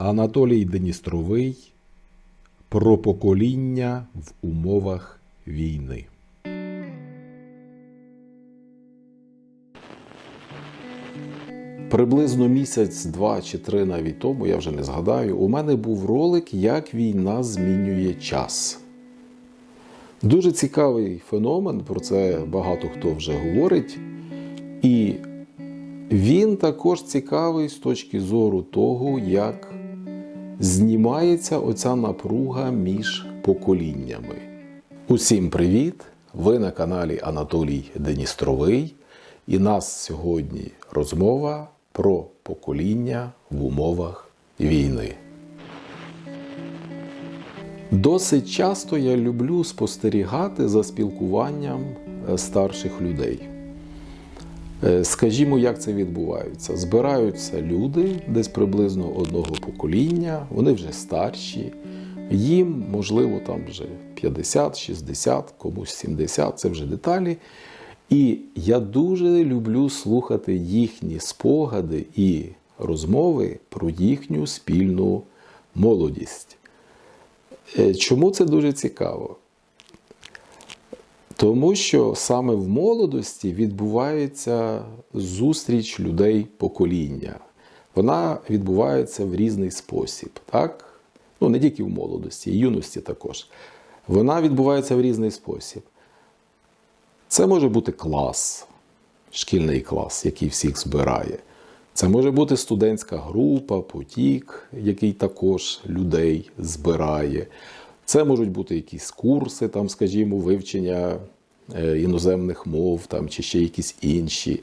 Анатолій Деністровий про покоління в умовах війни. Приблизно місяць, два чи три навіть тому, я вже не згадаю, у мене був ролик, як війна змінює час. Дуже цікавий феномен, про це багато хто вже говорить. І він також цікавий з точки зору того, як знімається оця напруга між поколіннями. Усім привіт! Ви на каналі Анатолій Деністровий, і нас сьогодні розмова про покоління в умовах війни. Досить часто я люблю спостерігати за спілкуванням е, старших людей. Е, Скажімо, як це відбувається? Збираються люди десь приблизно одного покоління, вони вже старші, їм, можливо, там вже 50, 60, комусь 70, це вже деталі. І я дуже люблю слухати їхні спогади і розмови про їхню спільну молодість. Е, Чому це дуже цікаво? Тому що саме в молодості відбувається зустріч людей покоління. Вона відбувається в різний спосіб. Так? Ну, не тільки в молодості, і юності також. Вона відбувається в різний спосіб. Це може бути клас, шкільний клас, який всіх збирає. Це може бути студентська група, потік, який також людей збирає. Це можуть бути якісь курси, там, скажімо, вивчення е, іноземних мов там, чи ще якісь інші.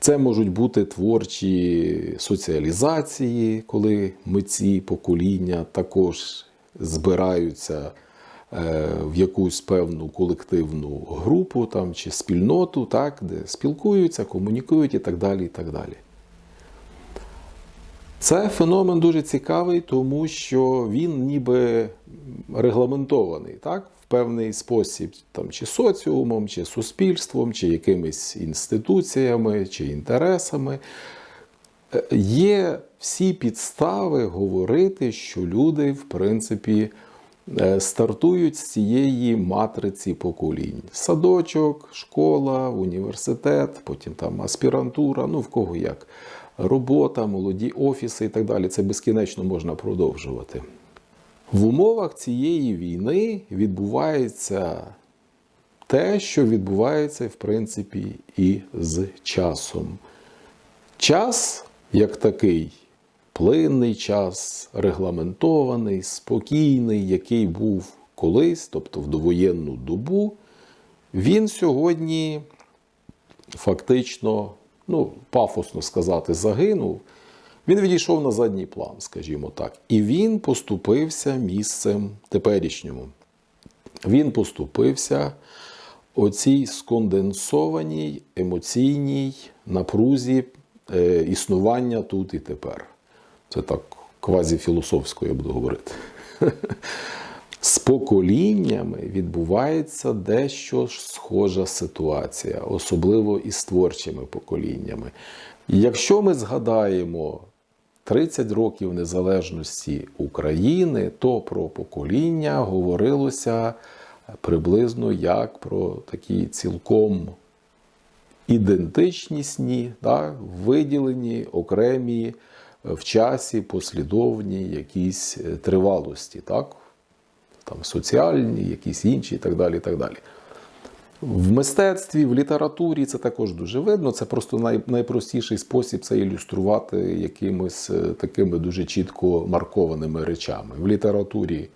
Це можуть бути творчі соціалізації, коли митці покоління також збираються е, в якусь певну колективну групу там, чи спільноту, так, де спілкуються, комунікують і так далі. І так далі. Це феномен дуже цікавий, тому що він ніби регламентований так? в певний спосіб, там, чи соціумом, чи суспільством, чи якимись інституціями, чи інтересами. Е, Є всі підстави говорити, що люди, в принципі, е, стартують з цієї матриці поколінь: садочок, школа, університет, потім там аспірантура, ну в кого як робота, молоді офіси і так далі. Це безкінечно можна продовжувати. В умовах цієї війни відбувається те, що відбувається, в принципі, і з часом. Час, як такий, плинний час, регламентований, спокійний, який був колись, тобто в довоєнну добу, він сьогодні фактично ну, пафосно сказати, загинув, він відійшов на задній план, скажімо так. І він поступився місцем теперішньому. Він поступився оцій сконденсованій емоційній напрузі е, існування тут і тепер. Це так квазіфілософсько я буду говорити. З поколіннями відбувається дещо схожа ситуація, особливо із творчими поколіннями. Якщо ми згадаємо 30 років незалежності України, то про покоління говорилося приблизно як про такі цілком ідентичнісні, так, виділені окремі в часі послідовні якісь тривалості. так, там соціальні, якісь інші і так далі. І так далі. В мистецтві, в літературі це також дуже видно. Це просто най, найпростіший спосіб це ілюструвати якимись е, такими дуже чітко маркованими речами. В літературі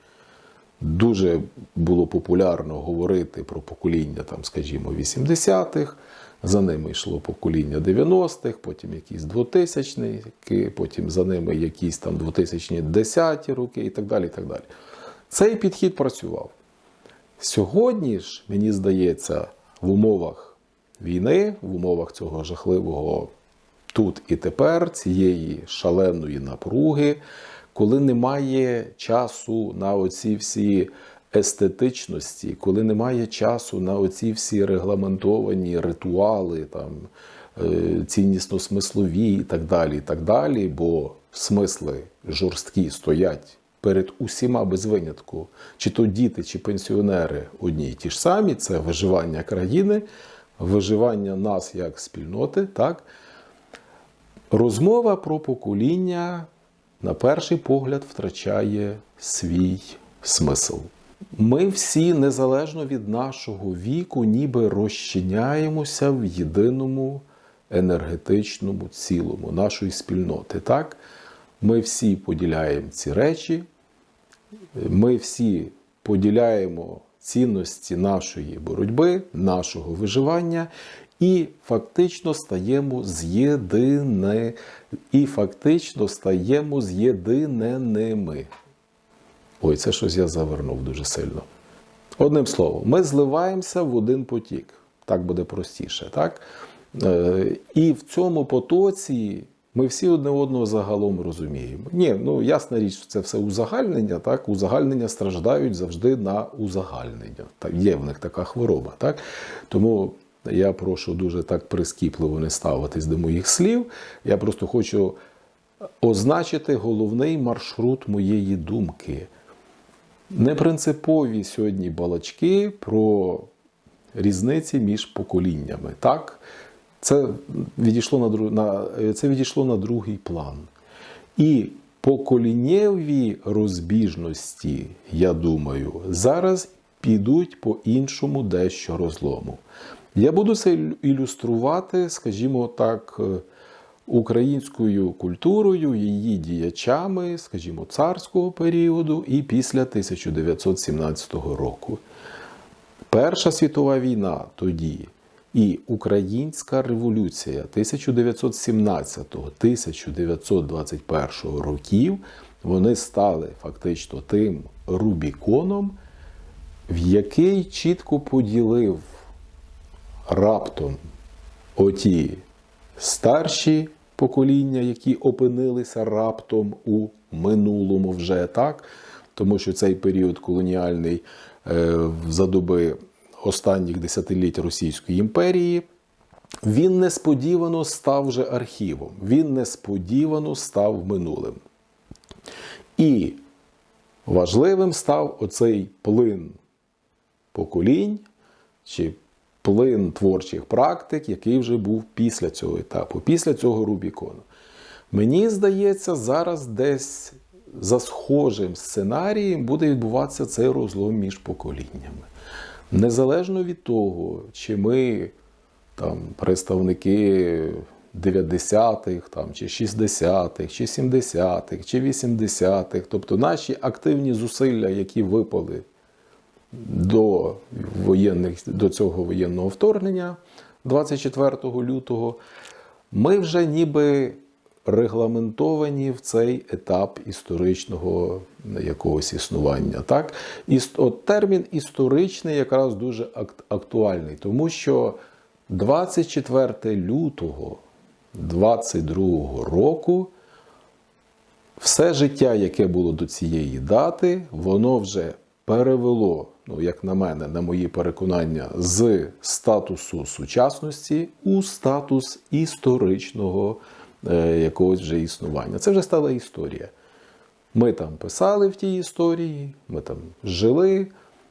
дуже було популярно говорити про покоління, там, скажімо, 80-х, за ними йшло покоління 90-х, потім якісь 2000-ті, потім за ними якісь там 2010-ті роки і так далі. І так далі. Цей підхід працював. Сьогодні ж, мені здається, в умовах війни, в умовах цього жахливого тут і тепер, цієї шаленої напруги, коли немає часу на оці всі естетичності, коли немає часу на оці всі регламентовані ритуали, там, е, ціннісно-смислові і так далі, і так далі, бо смисли жорсткі стоять перед усіма без винятку, чи то діти, чи пенсіонери одні й ті ж самі, це виживання країни, виживання нас як спільноти, так? Розмова про покоління, на перший погляд, втрачає свій смисл. Ми всі, незалежно від нашого віку, ніби розчиняємося в єдиному енергетичному цілому нашої спільноти. Так? Ми всі поділяємо ці речі, ми всі поділяємо цінності нашої боротьби, нашого виживання, і фактично стаємо з'єдине, і фактично стаємо з'єдиненими. Ой, це щось я завернув дуже сильно. Одним словом, ми зливаємося в один потік. Так буде простіше. Так? Е, І в цьому потоці ми всі одне одного загалом розуміємо. Ні, ну ясна річ, це все узагальнення. Так? Узагальнення страждають завжди на узагальнення. Так, є в них така хвороба. Так? Тому я прошу дуже так прискіпливо не ставитись до моїх слів. Я просто хочу означити головний маршрут моєї думки. Непринципові сьогодні балачки про різниці між поколіннями. Так? Це відійшло на, на, це відійшло на другий план. І поколіннєві розбіжності, я думаю, зараз підуть по іншому дещо розлому. Я буду це ілюструвати, скажімо так, е, українською культурою, її діячами, скажімо, царського періоду і після 1917 року. Перша світова війна тоді і Українська революція 1917-1921 років вони стали фактично тим Рубіконом, в який чітко поділив раптом оті старші покоління, які опинилися раптом у минулому вже так, тому що цей період колоніальний е, за доби останніх десятиліть Російської імперії. Він несподівано став вже архівом, він несподівано став минулим. І важливим став оцей плин поколінь чи плин творчих практик, який вже був після цього етапу, після цього Рубікону. Мені здається, зараз десь за схожим сценарієм буде відбуватися цей розлом між поколіннями. Незалежно від того, чи ми там представники 90-х, там, чи 60-х, чи 70-х, чи 80-х, тобто наші активні зусилля, які випали до, воєнних, до цього воєнного вторгнення 24 лютого, ми вже ніби регламентовані в цей етап історичного якогось існування. Так? Іс- От термін історичний якраз дуже актуальний, тому що 24 лютого 22 року все життя, яке було до цієї дати, воно вже перевело, ну як на мене, на мої переконання, з статусу сучасності у статус історичного якогось вже існування. Це вже стала історія. Ми там писали в тій історії, ми там жили,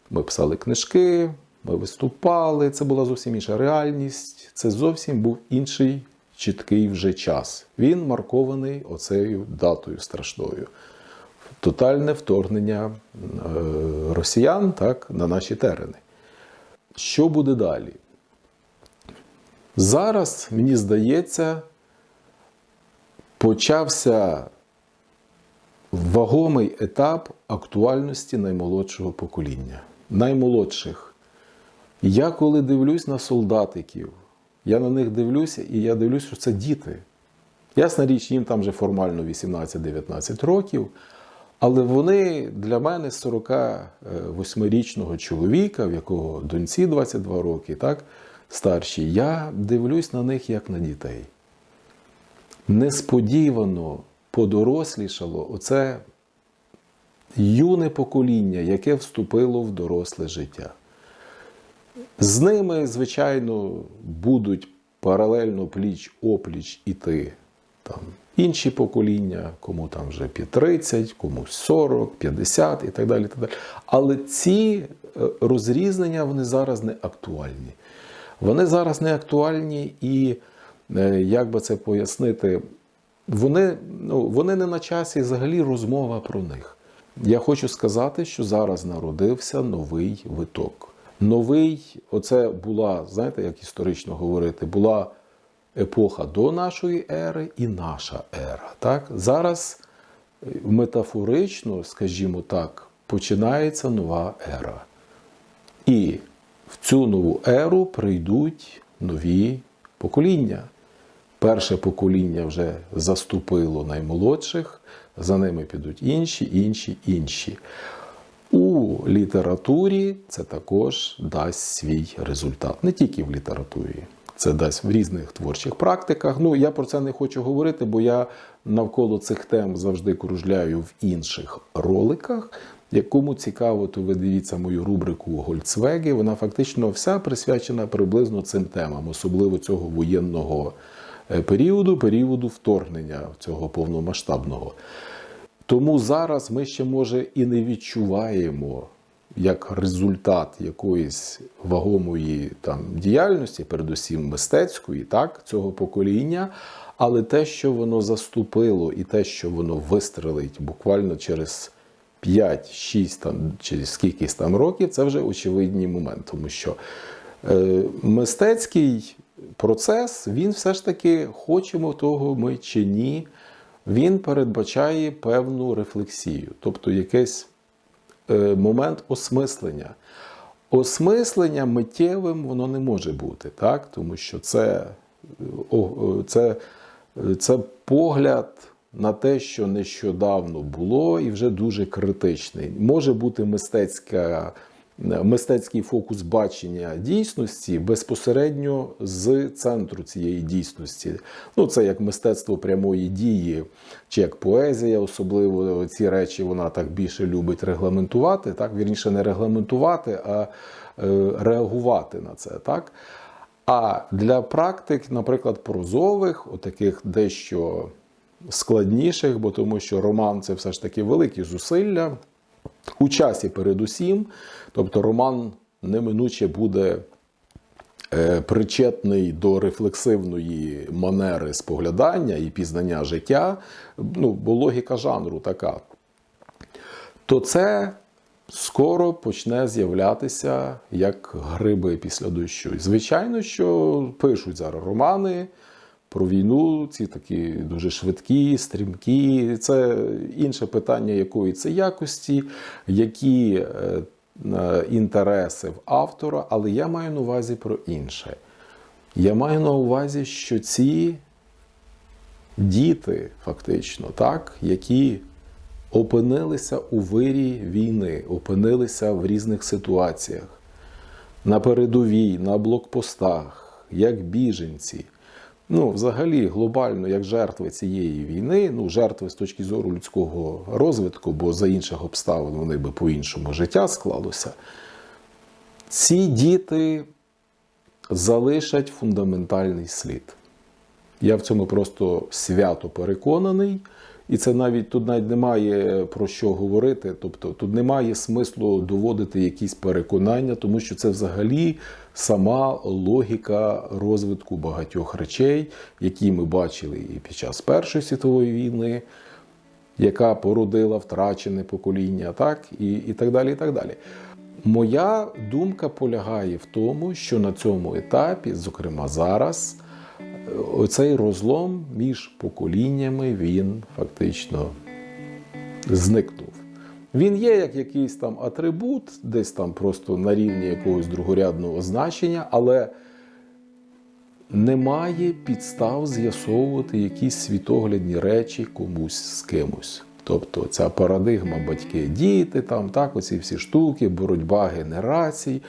ми писали книжки, ми виступали. Це була зовсім інша реальність. Це зовсім був інший чіткий вже час. Він маркований оцею датою страшною. Тотальне вторгнення е, росіян так, на наші терени. Що буде далі? Зараз, мені здається, почався вагомий етап актуальності наймолодшого покоління. Наймолодших. Я коли дивлюсь на солдатиків, я на них дивлюся, і я дивлюсь, що це діти. Ясна річ, їм там вже формально 18-19 років, але вони для мене 48-річного чоловіка, в якого доньці 22 роки, так, старші, я дивлюсь на них як на дітей. Несподівано подорослішало оце юне покоління, яке вступило в доросле життя. З ними, звичайно, будуть паралельно пліч опліч іти там інші покоління, кому там вже під 30, комусь 40, 50 і так далі. Так далі. Але ці е, розрізнення вони зараз не актуальні. Вони зараз не актуальні і, як би це пояснити, вони, ну, вони не на часі взагалі розмова про них. Я хочу сказати, що зараз народився новий виток. Новий, оце була, знаєте, як історично говорити, була епоха до нашої ери і наша ера. Так? Зараз е, метафорично, скажімо так, починається нова ера. І в цю нову еру прийдуть нові покоління. Перше покоління вже заступило наймолодших, за ними підуть інші, інші, інші. У літературі це також дасть свій результат. Не тільки в літературі, це дасть в різних творчих практиках. Ну, я про це не хочу говорити, бо я навколо цих тем завжди кружляю в інших роликах. Як кому цікаво, то ви дивіться мою рубрику Гольцвеги. Вона фактично вся присвячена приблизно цим темам, особливо цього воєнного періоду, періоду вторгнення цього повномасштабного. Тому зараз ми ще, може, і не відчуваємо як результат якоїсь вагомої там діяльності, передусім мистецької, так, цього покоління, але те, що воно заступило, і те, що воно вистрелить буквально через 5-6 там, чи скількись там років, це вже очевидний момент, тому що е, мистецький процес, він все ж таки, хочемо того ми чи ні, він передбачає певну рефлексію, тобто якийсь е, момент осмислення. Осмислення миттєвим воно не може бути, так? тому що це, це, це погляд на те, що нещодавно було, і вже дуже критичний. Може бути мистецька. Мистецький фокус бачення дійсності безпосередньо з центру цієї дійсності. Ну, це як мистецтво прямої дії, чи як поезія, особливо ці речі вона так більше любить регламентувати. Так, вірніше, не регламентувати, а е, реагувати на це. Так. А для практик, наприклад, прозових, отаких дещо складніших, бо тому що роман це все ж таки великі зусилля. У часі передусім, тобто роман неминуче буде е, причетний до рефлексивної манери споглядання і пізнання життя, ну, бо логіка жанру така, то це скоро почне з'являтися як гриби після дощу. Звичайно, що пишуть зараз романи. Про війну, ці такі дуже швидкі, стрімкі. Це інше питання, якої це якості, які е, е, інтереси в автора, але я маю на увазі про інше. Я маю на увазі, що ці діти, фактично, так, які опинилися у вирі війни, опинилися в різних ситуаціях, на передовій, на блокпостах, як біженці ну, взагалі, глобально, як жертви цієї війни, ну, жертви з точки зору людського розвитку, бо за інших обставин вони би по-іншому життя склалося, ці діти залишать фундаментальний слід. Я в цьому просто свято переконаний. І це навіть тут навіть немає про що говорити. Тобто тут немає смислу доводити якісь переконання, тому що це взагалі сама логіка розвитку багатьох речей, які ми бачили і під час Першої світової війни, яка породила втрачене покоління, так і, і так далі. і так далі. Моя думка полягає в тому, що на цьому етапі, зокрема зараз, оцей розлом між поколіннями він фактично зникнув. Він є як якийсь там атрибут, десь там просто на рівні якогось другорядного значення, але немає підстав з'ясовувати якісь світоглядні речі комусь з кимось. Тобто ця парадигма батьки-діти, там так, оці всі штуки, боротьба генерацій.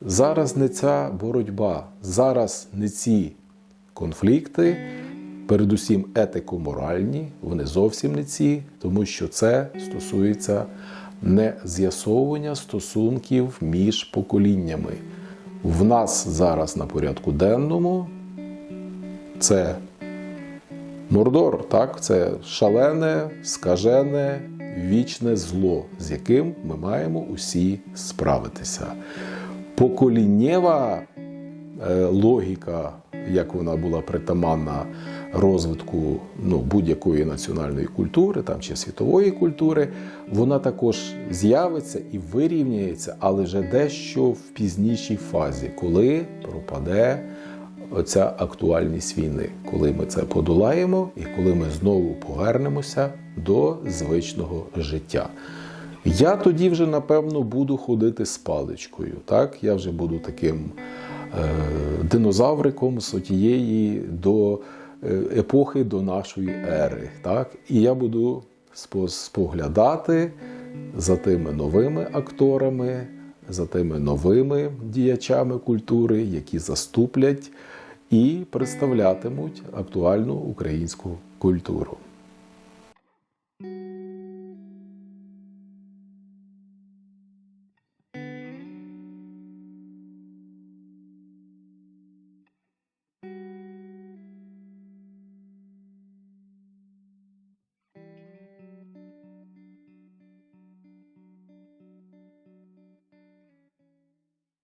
Зараз не ця боротьба, зараз не ці конфлікти, передусім етико-моральні, вони зовсім не ці, тому що це стосується не з'ясовування стосунків між поколіннями. В нас зараз на порядку денному це Мордор, так, це шалене, скажене, вічне зло, з яким ми маємо усі справитися. Поколіннєва логіка, як вона була притаманна розвитку ну, будь-якої національної культури там, чи світової культури, вона також з'явиться і вирівняється, але вже дещо в пізнішій фазі, коли пропаде оця актуальність війни, коли ми це подолаємо і коли ми знову повернемося до звичного життя. Я тоді вже напевно буду ходити з паличкою. Так? Я вже буду таким е, динозавриком з отієї до е, епохи до нашої ери. Так? І я буду споглядати за тими новими акторами, за тими новими діячами культури, які заступлять і представлятимуть актуальну українську культуру.